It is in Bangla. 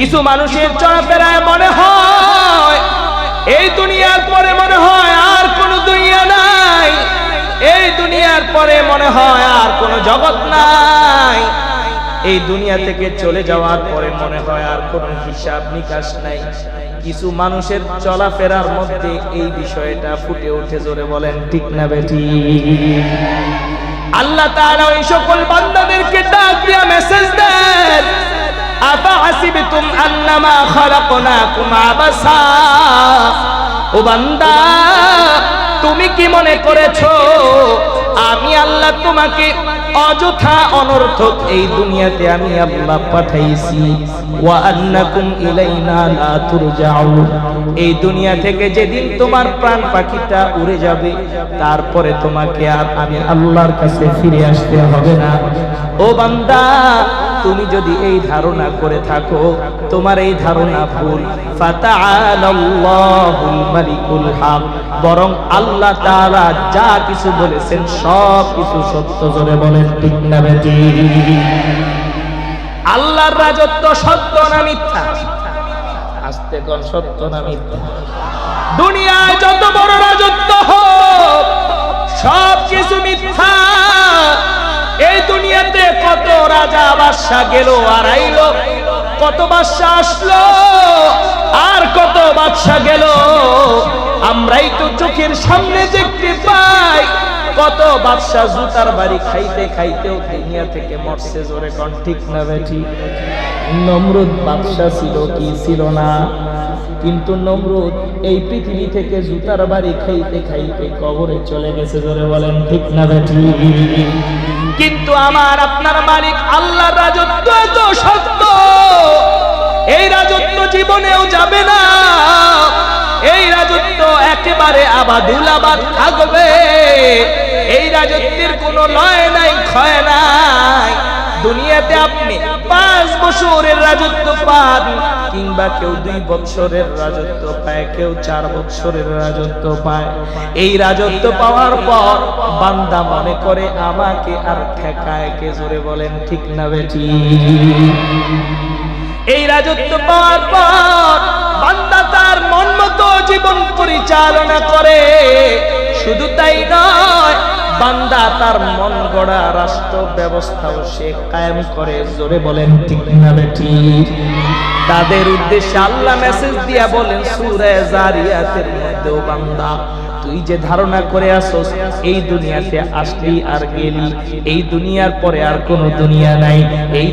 কিছু মানুষের চলাফেরায় মনে হয়, এই দুনিয়ার পরে মনে হয় আর কোনো দুনিয়া নাই। এই দুনিয়ার পরে মনে হয় আর কোনো জগৎ নাই। এই দুনিয়া থেকে চলে যাওয়ার পরে মনে হয় আর কোনো হিসাব নিকাশ নাই। কিছু মানুষের চলাফেরার মধ্যে এই বিষয়টা ফুটে উঠে, জোরে বলেন, ঠিক না বেটি আল্লাহ তাআলা ওই সকল বান্দাদেরকে ডাক দিয়া মেসেজ হাসিবতুম ও বান্দা, তুমি কি মনে করেছ, আমি আল্লাহ তোমাকে অযথা অনর্থক এই দুনিয়াতে আমি আল্লাহ পাঠাইছি। ইলাইনা লা তুরজাউন। এই দুনিয়া থেকে যেদিন তোমার প্রাণ পাখিটা উড়ে যাবে, তারপরে তোমাকে আর আমি আল্লাহর কাছে ফিরে আসতে হবে না। ও বান্দা, তুমি যদি এই ধারণা করে থাকো তোমার এই ধারণা ভুল। বরং আল্লাহ তাআলা যা কিছু বলেছেন, সব কিছু সত্য জোরে বলেন, ঠিক না আল্লাহর রাজত্ব সত্য না মিথ্যা? আস্তে কোন সত্য না মিথ্যা? দুনিয়ায় যত বড় রাজত্ব হোক, সব কিছু মিথ্যা। এই দুনিয়াতে কত রাজা বাদশা গেল আর আইলো কত বাদশা আসলো? আর কত বাদশা গেল? আমরাই তো চোখের সামনে দেখতে পাই। কত বাদশা জুতার বাড়ি খাইতে খাইতেও দুনিয়া থেকে মরছে জোরে কন, ঠিক না বেঠি? নমরুদ বাদশা ছিল কি ছিল না? কিন্তু নমরুদ এই পৃথিবী থেকে জুতার বাড়ি খাইতে খাইতে কবরে চলে গেছে জোরে বলেন, ঠিক না বেঠি? কিন্তু আমার, আপনার মালিক আল্লাহর রাজত্ব এত সত্য এই রাজত্ব জীবনেও যাবে না। এই রাজত্ব একেবারে আবাদুল আবাদ থাকবে। এই রাজত্বের কোনো লয় নাই, ক্ষয় নাই। দুনিয়াতে আপনি পাঁচ বছরের রাজত্ব পান, কিংবা কেউ দুই বছরের রাজত্ব পায়, কেউ চার বছরের রাজত্ব পায়। এই রাজত্ব পাওয়ার পর বান্দা মনে করে, আমাকে আর ঠেকায় কে? জোরে বলেন, ঠিক না বেটি। এই রাজত্ব পাওয়ার পর বান্দা তার মন মতো জীবন পরিচালনা করে। শুধু তাই নয়, বান্দা তার মন গড়া রাষ্ট্র ব্যবস্থাও সে কায়েম করে। জোরে বলেন ঠিক না বেটি তাদের উদ্দেশ্যে আল্লাহ মেসেজ দিয়া বলেন, সূরা জারিয়াতের মধ্যেও বান্দা, তুই যে ধারণা করে আসোস, এই দুনিয়াতে আসলি আর গেলি। এই দুনিয়ার পরে আর কোনো দুনিয়া নাই। এই